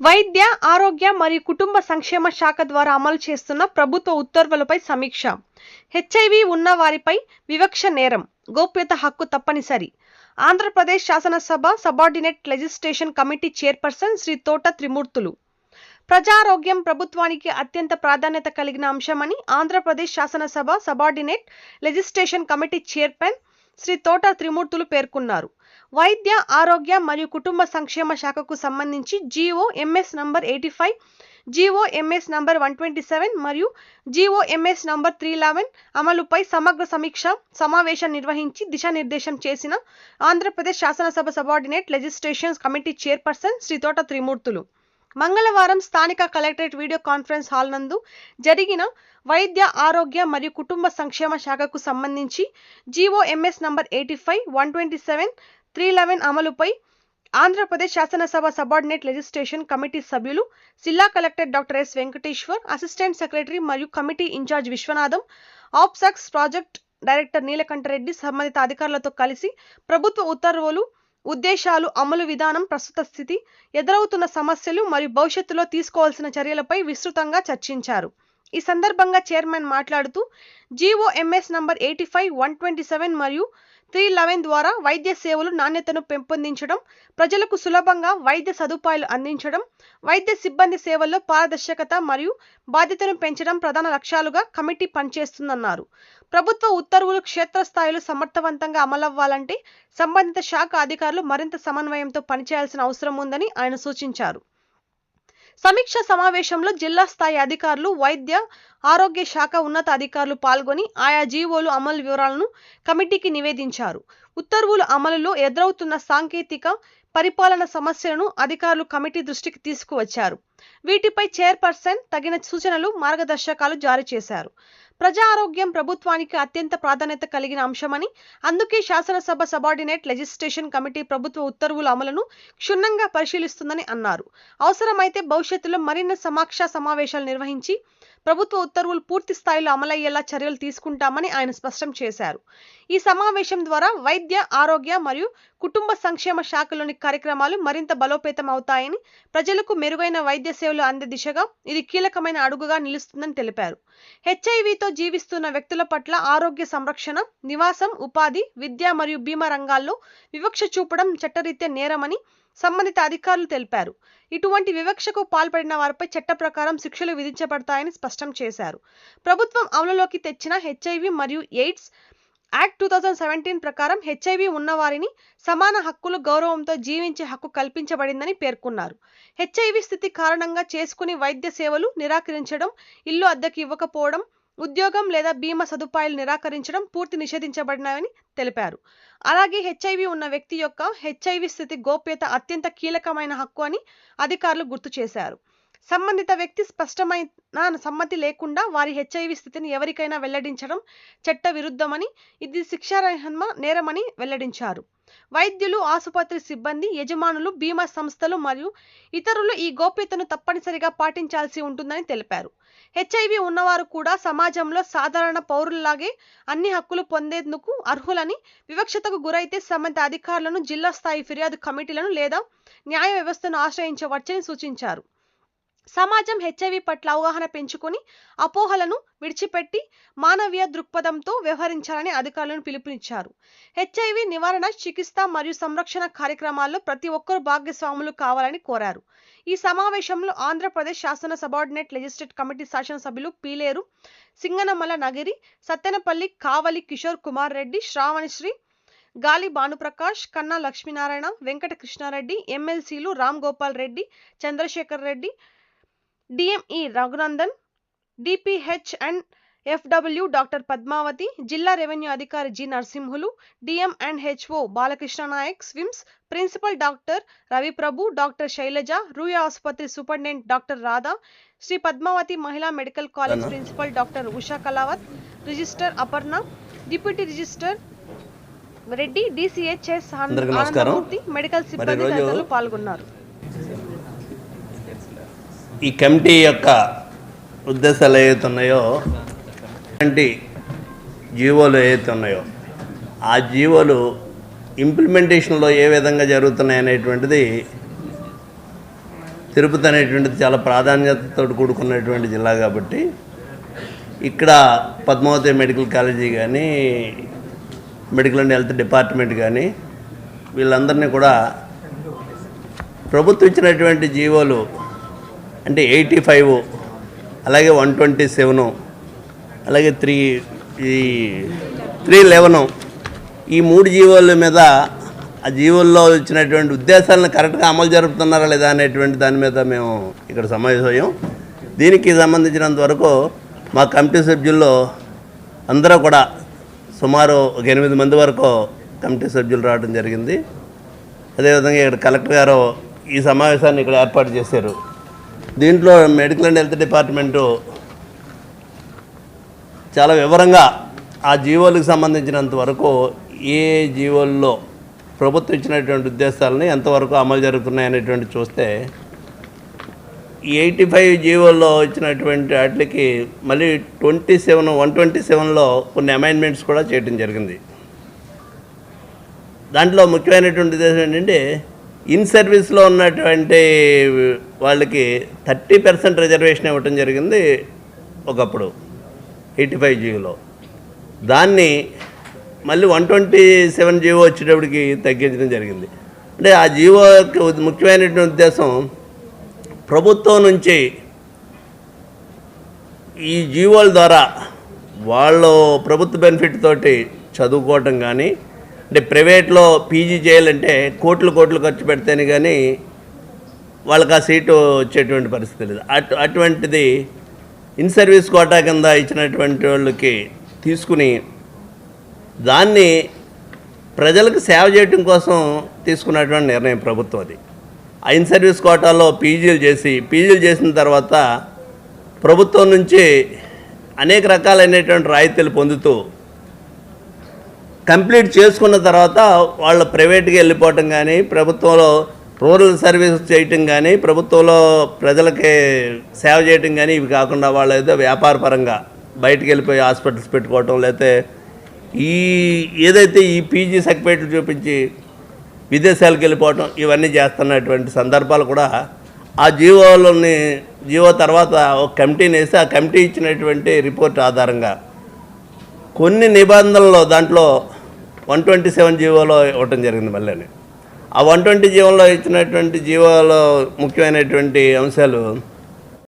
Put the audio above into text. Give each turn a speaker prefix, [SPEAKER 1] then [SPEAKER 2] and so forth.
[SPEAKER 1] వైద్య ఆరోగ్య మరియు కుటుంబ సంక్షేమ శాఖ ద్వారా అమలు చేస్తున్న ప్రభుత్వ ఉత్తర్వులపై సమీక్ష. హెచ్ఐవి ఉన్న వారిపై వివక్ష నేరం గోప్యత హక్కు తప్పనిసరి. ఆంధ్రప్రదేశ్ శాసనసభ subordinate legislation committee chairperson Shri Thota Trimurthulu. ప్రజారోగ్యం ప్రభుత్వానికి అత్యంత ప్రాధాన్యత కలిగిన అంశమని ఆంధ్రప్రదేశ్ శాసనసభ subordinate legislation committee chairman Shri Thota Trimurthulu పేర్కొన్నారు. వైద్య ఆరోగ్య మరియు కుటుంబ సంక్షేమ శాఖకు సంబంధించి GO MS number eighty five GO MS number one twenty seven మరియు GO MS number three eleven అమలుపై సమగ్ర సమీక్ష సమావేశం నిర్వహించి దిశానిర్దేశం చేసిన ఆంధ్రప్రదేశ్ శాసనసభ subordinate legislations committee chairperson Shri Thota Trimurthulu. మంగళవారం స్థానిక కలెక్టరేట్ వీడియో కాన్ఫరెన్స్ హాల్ నందు జరిగిన వైద్య ఆరోగ్య మరియు కుటుంబ సంక్షేమ శాఖకు సంబంధించి GO MS number eighty five one twenty seven three eleven అమలుపై ఆంధ్రప్రదేశ్ శాసనసభ సబార్డినేట్ లెజిస్ట్రేషన్ కమిటీ సభ్యులు జిల్లా collector doctor S Venkateswar assistant secretary మరియు committee incharge Viswanatham APSACS project director Neelakantha Reddy సంబంధిత అధికారులతో కలిసి ప్రభుత్వ ఉత్తర్వులు ఉద్దేశాలు అమలు విధానం ప్రస్తుత స్థితి ఎదురవుతున్న సమస్యలు మరియు భవిష్యత్తులో తీసుకోవాల్సిన చర్యలపై విస్తృతంగా చర్చించారు. ఈ సందర్భంగా చైర్మన్ మాట్లాడుతూ GO MS number eighty five one twenty seven మరియు త్రీ లెవెన్ ద్వారా వైద్య సేవలు నాణ్యతను పెంపొందించడం ప్రజలకు సులభంగా వైద్య సదుపాయాలు అందించడం వైద్య సిబ్బంది సేవల్లో పారదర్శకత మరియు బాధ్యతను పెంచడం ప్రధాన లక్ష్యాలుగా కమిటీ పనిచేస్తుందన్నారు. ప్రభుత్వ ఉత్తర్వులు క్షేత్రస్థాయిలో సమర్థవంతంగా అమలవ్వాలంటే సంబంధిత శాఖ అధికారులు మరింత సమన్వయంతో పనిచేయాల్సిన అవసరం ఉందని ఆయన సూచించారు. సమీక్ష సమావేశంలో జిల్లా స్థాయి అధికారులు వైద్య ఆరోగ్య శాఖ ఉన్నత అధికారులు పాల్గొని ఆయా జీవోలు అమలు వివరాలను కమిటీకి నివేదించారు. ఉత్తర్వుల అమలులో ఎదురవుతున్న సాంకేతిక పరిపాలన సమస్యలను అధికారులు కమిటీ దృష్టికి తీసుకువచ్చారు. వీటిపై చైర్పర్సన్ తగిన సూచనలు మార్గదర్శకాలు జారీ చేశారు. ప్రజా ఆరోగ్యం ప్రభుత్వానికి అత్యంత ప్రాధాన్యత కలిగిన అంశమని అందుకే శాసనసభ సబార్డినేట్ లెజిస్లేషన్ కమిటీ ప్రభుత్వ ఉత్తర్వుల అమలును క్షుణ్ణంగా పరిశీలిస్తుందని అన్నారు. అవసరమైతే భవిష్యత్తులో మరిన్ని సమాక్ష సమావేశాలు నిర్వహించి ప్రభుత్వ ఉత్తర్వులు పూర్తి స్థాయిలో అమలయ్యేలా చర్యలు తీసుకుంటామని ఆయన స్పష్టం చేశారు. ఈ సమావేశం ద్వారా వైద్య ఆరోగ్య మరియు కుటుంబ సంక్షేమ శాఖలోని కార్యక్రమాలు మరింత బలోపేతం అవుతాయని ప్రజలకు మెరుగైన వైద్య సేవలు అందే దిశగా ఇది కీలకమైన అడుగుగా నిలుస్తుందని తెలిపారు. హెచ్ఐవితో జీవిస్తున్న వ్యక్తుల పట్ల ఆరోగ్య సంరక్షణ నివాసం ఉపాధి విద్య మరియు బీమా రంగాల్లో వివక్ష చూపడం చట్టరీత్యా నేరమని సంబంధిత అధికారులు తెలిపారు. ఇటువంటి వివక్షకు పాల్పడిన వారిపై చట్ట ప్రకారం శిక్షలు విధించబడతాయని స్పష్టం చేశారు. ప్రభుత్వం అమలులోకి తెచ్చిన హెచ్ఐవి మరియు AIDS act two thousand seventeen ప్రకారం హెచ్ఐవి ఉన్నవారిని సమాన హక్కులు గౌరవంతో జీవించే హక్కు కల్పించబడిందని పేర్కొన్నారు. హెచ్ఐవి స్థితి కారణంగా చేసుకుని వైద్య సేవలు నిరాకరించడం ఇల్లు అద్దెకి ఇవ్వకపోవడం ఉద్యోగం లేదా బీమా సదుపాయాలు నిరాకరించడం పూర్తి నిషేధించబడినవని తెలిపారు. అలాగే హెచ్ఐవి ఉన్న వ్యక్తి యొక్క హెచ్ఐవి స్థితి గోప్యత అత్యంత కీలకమైన హక్కు అని అధికారులు గుర్తు చేశారు. సంబంధిత వ్యక్తి స్పష్టమైన సమ్మతి లేకుండా వారి హెచ్ఐవి స్థితిని ఎవరికైనా వెల్లడించడం చట్ట విరుద్ధమని ఇది శిక్షార్హమ నేరమని వెల్లడించారు. వైద్యులు ఆసుపత్రి సిబ్బంది యజమానులు బీమా సంస్థలు మరియు ఇతరులు ఈ గోప్యతను తప్పనిసరిగా పాటించాల్సి ఉంటుందని తెలిపారు. హెచ్ఐవి ఉన్నవారు కూడా సమాజంలో సాధారణ పౌరుల్లాగే అన్ని హక్కులు పొందేందుకు అర్హులని వివక్షతకు గురైతే సంబంధిత అధికారులను జిల్లా స్థాయి ఫిర్యాదు కమిటీలను లేదా న్యాయ వ్యవస్థను ఆశ్రయించవచ్చని సూచించారు. సమాజం హెచ్ఐవి పట్ల అవగాహన పెంచుకొని అపోహలను విడిచిపెట్టి మానవీయ దృక్పథంతో వ్యవహరించాలని అధికారులను పిలుపునిచ్చారు. హెచ్ఐవి నివారణ చికిత్స మరియు సంరక్షణ కార్యక్రమాల్లో ప్రతి ఒక్కరూ భాగస్వాములు కావాలని కోరారు. ఈ సమావేశంలో ఆంధ్రప్రదేశ్ శాసన సబార్డినేట్ లెజిస్లేట్ కమిటీ శాసనసభ్యులు పీలేరు సింగనమల నగిరి సత్తెనపల్లి కావలి కిషోర్ కుమార్ రెడ్డి శ్రావణశ్రీ గాలి భానుప్రకాష్ కన్నా లక్ష్మీనారాయణ వెంకట కృష్ణారెడ్డి ఎమ్మెల్సీలు Ram Gopal Reddy Chandrasekhar Reddy DME Raghunandan DPH and FW doctor Padmavathi జిల్లా రెవెన్యూ అధికారి G Narasimhulu DM and HO Balakrishna Nayak SVIMS principal doctor Raviprabhu doctor Sailaja Ruia ఆసుపత్రి సూపరింటెండెంట్ డాక్టర్ రాధా శ్రీ పద్మావతి మహిళా medical college principal doctor Usha Kalavath registrar Aparna deputy registrar Reddy DCHS
[SPEAKER 2] నమస్కారం.
[SPEAKER 1] Medical సిబ్బంది పాల్గొన్నారు
[SPEAKER 2] ఈ committee యొక్క ఉద్దేశాలు ఏవైతే ఉన్నాయో ఇలాంటి జీవోలు ఏవైతే ఉన్నాయో ఆ జీవోలు ఇంప్లిమెంటేషన్లో ఏ విధంగా జరుగుతున్నాయి అనేటువంటిది తిరుపతి అనేటువంటిది చాలా ప్రాధాన్యతతో కూడుకున్నటువంటి జిల్లా కాబట్టి ఇక్కడ పద్మావతి మెడికల్ కాలేజీ కానీ మెడికల్ అండ్ హెల్త్ డిపార్ట్మెంట్ కానీ వీళ్ళందరినీ కూడా ప్రభుత్వం ఇచ్చినటువంటి జీవోలు అంటే ఎయిటీ ఫైవ్ అలాగే వన్ ట్వంటీ సెవెను అలాగే త్రీ ఈ త్రీ లెవెను ఈ మూడు జీవోల మీద ఆ జీవోల్లో ఇచ్చినటువంటి ఉద్దేశాలను కరెక్ట్గా అమలు జరుపుతున్నారా లేదా అనేటువంటి దాని మీద మేము ఇక్కడ సమావేశమయ్యాం దీనికి సంబంధించినంత వరకు మా కమిటీ సభ్యుల్లో అందరూ కూడా సుమారు ఒక ఎనిమిది మంది వరకు కమిటీ సభ్యులు రావడం జరిగింది. అదేవిధంగా ఇక్కడ కలెక్టర్ గారు ఈ సమావేశాన్ని ఇక్కడ ఏర్పాటు చేశారు. దీంట్లో మెడికల్ అండ్ హెల్త్ డిపార్ట్మెంటు చాలా వివరంగా ఆ జీవోలకు సంబంధించినంత వరకు ఏ జీవోల్లో ప్రభుత్వం ఇచ్చినటువంటి ఉద్దేశాలని ఎంతవరకు అమలు జరుగుతున్నాయనేటువంటి చూస్తే ఎయిటీ ఫైవ్ జీవోల్లో ఇచ్చినటువంటి వాటికి మళ్ళీ ట్వంటీ సెవెన్ వన్ ట్వంటీ సెవెన్లో కొన్ని అమైన్మెంట్స్ కూడా చేయడం జరిగింది. దాంట్లో ముఖ్యమైనటువంటి ఉద్దేశం ఏంటంటే ఇన్ సర్వీస్లో ఉన్నటువంటి వాళ్ళకి థర్టీ పర్సెంట్ రిజర్వేషన్ ఇవ్వటం జరిగింది ఒకప్పుడు ఎయిటీ ఫైవ్ జీవోలో దాన్ని మళ్ళీ వన్ ట్వంటీ సెవెన్ జీవో వచ్చేటప్పటికి తగ్గించడం జరిగింది. అంటే ఆ జీవో యొక్క ముఖ్యమైనటువంటి ఉద్దేశం ప్రభుత్వం నుంచి ఈ జీవోల ద్వారా వాళ్ళు ప్రభుత్వ బెనిఫిట్ తోటి చదువుకోవటం కానీ అంటే ప్రైవేట్లో పీజీ చేయాలంటే కోట్లు కోట్లు ఖర్చు పెడితేనే కానీ వాళ్ళకి ఆ సీటు వచ్చేటువంటి పరిస్థితి లేదు. అటు అటువంటిది ఇన్ సర్వీస్ కోటా కింద ఇచ్చినటువంటి వాళ్ళకి తీసుకుని దాన్ని ప్రజలకు సేవ చేయడం కోసం తీసుకున్నటువంటి నిర్ణయం ప్రభుత్వం అది. ఆ ఇన్ సర్వీస్ కోటాలో పీజీలు చేసి పీజీలు చేసిన తర్వాత ప్రభుత్వం నుంచి అనేక రకాలైనటువంటి రాయితీలు పొందుతూ కంప్లీట్ చేసుకున్న తర్వాత వాళ్ళ ప్రైవేట్గా వెళ్ళిపోవటం కానీ ప్రభుత్వంలో రూరల్ సర్వీస్ చేయటం కానీ ప్రభుత్వంలో ప్రజలకి సేవ చేయటం కానీ ఇవి కాకుండా వాళ్ళు ఏదో వ్యాపారపరంగా బయటకు వెళ్ళిపోయి హాస్పిటల్స్ పెట్టుకోవటం లేకపోతే ఈ ఏదైతే ఈ పీజీ సర్టిఫికేట్లు చూపించి విదేశాలకు వెళ్ళిపోవటం ఇవన్నీ చేస్తున్నటువంటి సందర్భాలు కూడా ఆ జీవోలని జీవో తర్వాత ఒక కమిటీని వేసి ఆ కమిటీ ఇచ్చినటువంటి రిపోర్ట్ ఆధారంగా కొన్ని నిబంధనలు దాంట్లో వన్ ట్వంటీ సెవెన్ జీవోలో ఇవ్వటం జరిగింది మళ్ళీ ఆ వన్ ట్వంటీ జీవోలో ఇచ్చినటువంటి జీవోలో ముఖ్యమైనటువంటి అంశాలు